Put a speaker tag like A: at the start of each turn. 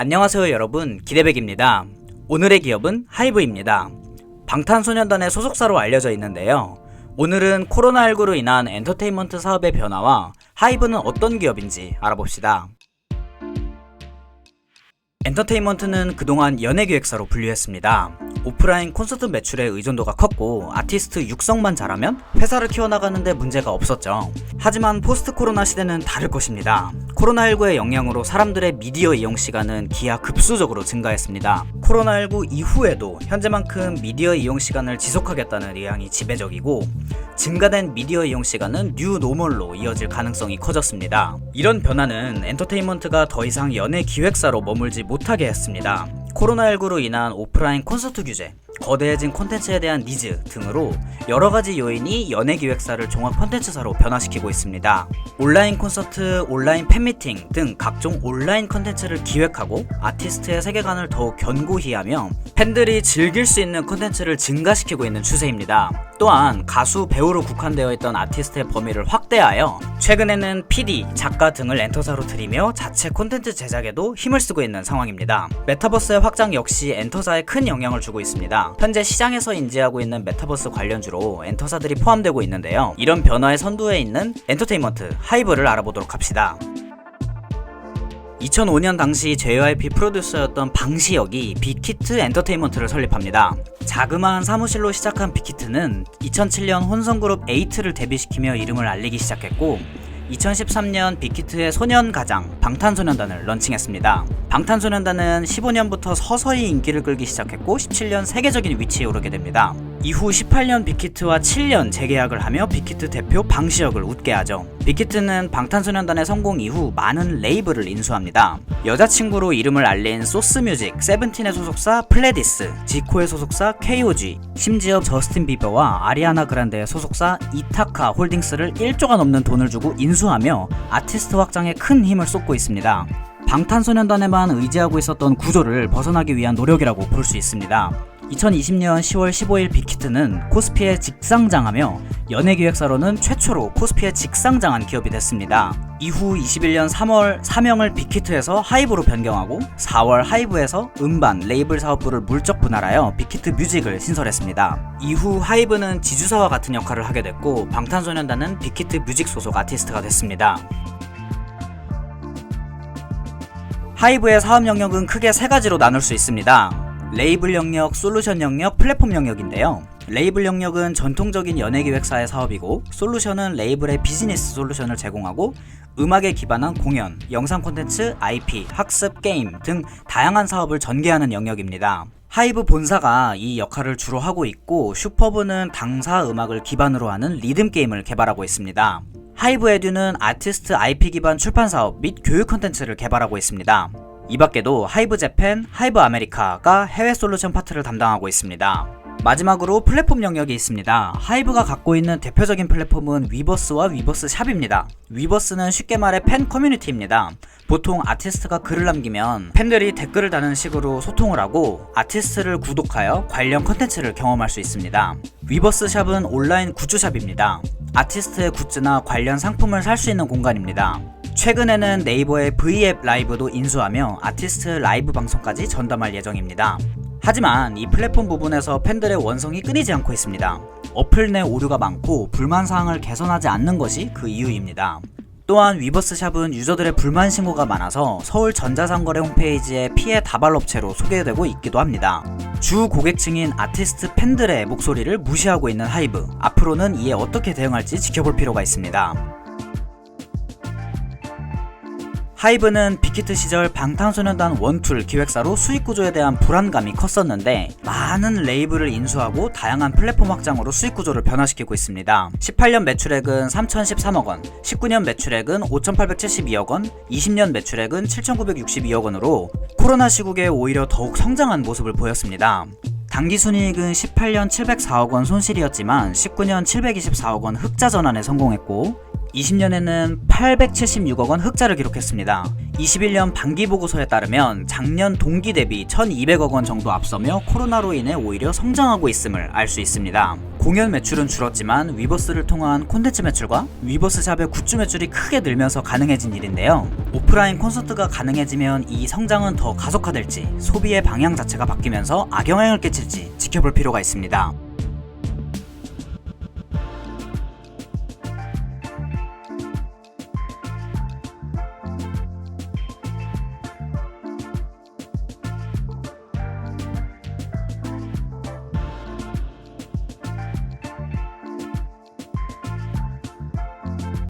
A: 안녕하세요 여러분 기대백입니다. 오늘의 기업은 하이브입니다. 방탄소년단의 소속사로 알려져 있는데요. 오늘은 코로나19로 인한 엔터테인먼트 사업의 변화와 하이브는 어떤 기업인지 알아봅시다. 엔터테인먼트는 그동안 연예기획사로 분류했습니다. 오프라인 콘서트 매출의 의존도가 컸고 아티스트 육성만 잘하면 회사를 키워나가는데 문제가 없었죠. 하지만 포스트 코로나 시대는 다를 것입니다. 코로나19의 영향으로 사람들의 미디어 이용 시간은 기하 급수적으로 증가했습니다. 코로나19 이후에도 현재만큼 미디어 이용 시간을 지속하겠다는 의향이 지배적이고 증가된 미디어 이용 시간은 뉴 노멀로 이어질 가능성이 커졌습니다. 이런 변화는 엔터테인먼트가 더 이상 연예 기획사로 머물지 못하게 했습니다. 코로나19로 인한 오프라인 콘서트 규제, 거대해진 콘텐츠에 대한 니즈 등으로 여러 가지 요인이 연예 기획사를 종합 콘텐츠사로 변화시키고 있습니다. 온라인 콘서트, 온라인 팬미팅 등 각종 온라인 콘텐츠를 기획하고 아티스트의 세계관을 더욱 견고히 하며 팬들이 즐길 수 있는 콘텐츠를 증가시키고 있는 추세입니다. 또한 가수, 배우로 국한되어 있던 아티스트의 범위를 확대하여 최근에는 PD, 작가 등을 엔터사로 들이며 자체 콘텐츠 제작에도 힘을 쓰고 있는 상황입니다. 메타버스의 확장 역시 엔터사에 큰 영향을 주고 있습니다. 현재 시장에서 인지하고 있는 메타버스 관련주로 엔터사들이 포함되고 있는데요. 이런 변화의 선두에 있는 엔터테인먼트 하이브를 알아보도록 합시다. 2005년 당시 JYP 프로듀서였던 방시혁이 빅히트 엔터테인먼트를 설립합니다. 자그마한 사무실로 시작한 빅히트는 2007년 혼성그룹 에이트를 데뷔시키며 이름을 알리기 시작했고 2013년 빅히트의 소년가장 방탄소년단을 런칭했습니다. 방탄소년단은 15년부터 서서히 인기를 끌기 시작했고 17년 세계적인 위치에 오르게 됩니다. 이후 18년 빅히트와 7년 재계약을 하며 빅히트 대표 방시혁을 웃게 하죠. 빅히트는 방탄소년단의 성공 이후 많은 레이블을 인수합니다. 여자친구로 이름을 알린 소스뮤직, 세븐틴의 소속사 플레디스, 지코의 소속사 KOG, 심지어 저스틴 비버와 아리아나 그란데의 소속사 이타카 홀딩스를 1조가 넘는 돈을 주고 인수하며 아티스트 확장에 큰 힘을 쏟고 있습니다. 방탄소년단에만 의지하고 있었던 구조를 벗어나기 위한 노력이라고 볼 수 있습니다. 2020년 10월 15일 빅히트는 코스피에 직상장하며 연예기획사로는 최초로 코스피에 직상장한 기업이 됐습니다. 이후 21년 3월 사명을 빅히트에서 하이브로 변경하고 4월 하이브에서 음반 레이블 사업부를 물적 분할하여 빅히트 뮤직을 신설했습니다. 이후 하이브는 지주사와 같은 역할을 하게 됐고 방탄소년단은 빅히트 뮤직 소속 아티스트가 됐습니다. 하이브의 사업 영역은 크게 세 가지로 나눌 수 있습니다. 레이블 영역, 솔루션 영역, 플랫폼 영역인데요. 레이블 영역은 전통적인 연예기획사의 사업이고 솔루션은 레이블의 비즈니스 솔루션을 제공하고 음악에 기반한 공연, 영상 콘텐츠, IP, 학습, 게임 등 다양한 사업을 전개하는 영역입니다. 하이브 본사가 이 역할을 주로 하고 있고 슈퍼브는 당사 음악을 기반으로 하는 리듬 게임을 개발하고 있습니다. 하이브 에듀는 아티스트 IP 기반 출판 사업 및 교육 콘텐츠를 개발하고 있습니다. 이 밖에도 하이브 재팬, 하이브 아메리카가 해외 솔루션 파트를 담당하고 있습니다. 마지막으로 플랫폼 영역이 있습니다. 하이브가 갖고 있는 대표적인 플랫폼은 위버스와 위버스 샵입니다. 위버스는 쉽게 말해 팬 커뮤니티입니다. 보통 아티스트가 글을 남기면 팬들이 댓글을 다는 식으로 소통을 하고 아티스트를 구독하여 관련 컨텐츠를 경험할 수 있습니다. 위버스 샵은 온라인 굿즈샵입니다. 아티스트의 굿즈나 관련 상품을 살 수 있는 공간입니다. 최근에는 네이버의 V앱 라이브도 인수하며 아티스트 라이브 방송까지 전담할 예정입니다. 하지만 이 플랫폼 부분에서 팬들의 원성이 끊이지 않고 있습니다. 어플 내 오류가 많고 불만 사항을 개선하지 않는 것이 그 이유입니다. 또한 위버스샵은 유저들의 불만 신고가 많아서 서울 전자상거래 홈페이지에 피해 다발 업체로 소개되고 있기도 합니다. 주 고객층인 아티스트 팬들의 목소리를 무시하고 있는 하이브. 앞으로는 이에 어떻게 대응할지 지켜볼 필요가 있습니다. 하이브는 빅히트 시절 방탄소년단 원툴 기획사로 수익 구조에 대한 불안감이 컸었는데 많은 레이블을 인수하고 다양한 플랫폼 확장으로 수익 구조를 변화시키고 있습니다. 18년 매출액은 3,013억 원, 19년 매출액은 5,872억 원, 20년 매출액은 7,962억 원으로 코로나 시국에 오히려 더욱 성장한 모습을 보였습니다. 당기 순이익은 18년 704억 원 손실이었지만 19년 724억 원 흑자 전환에 성공했고 20년에는 876억 원 흑자를 기록했습니다. 21년 반기 보고서에 따르면 작년 동기 대비 1200억 원 정도 앞서며 코로나로 인해 오히려 성장하고 있음을 알 수 있습니다. 공연 매출은 줄었지만 위버스를 통한 콘텐츠 매출과 위버스 샵의 굿즈 매출이 크게 늘면서 가능해진 일인데요. 오프라인 콘서트가 가능해지면 이 성장은 더 가속화될지 소비의 방향 자체가 바뀌면서 악영향을 끼칠지 지켜볼 필요가 있습니다.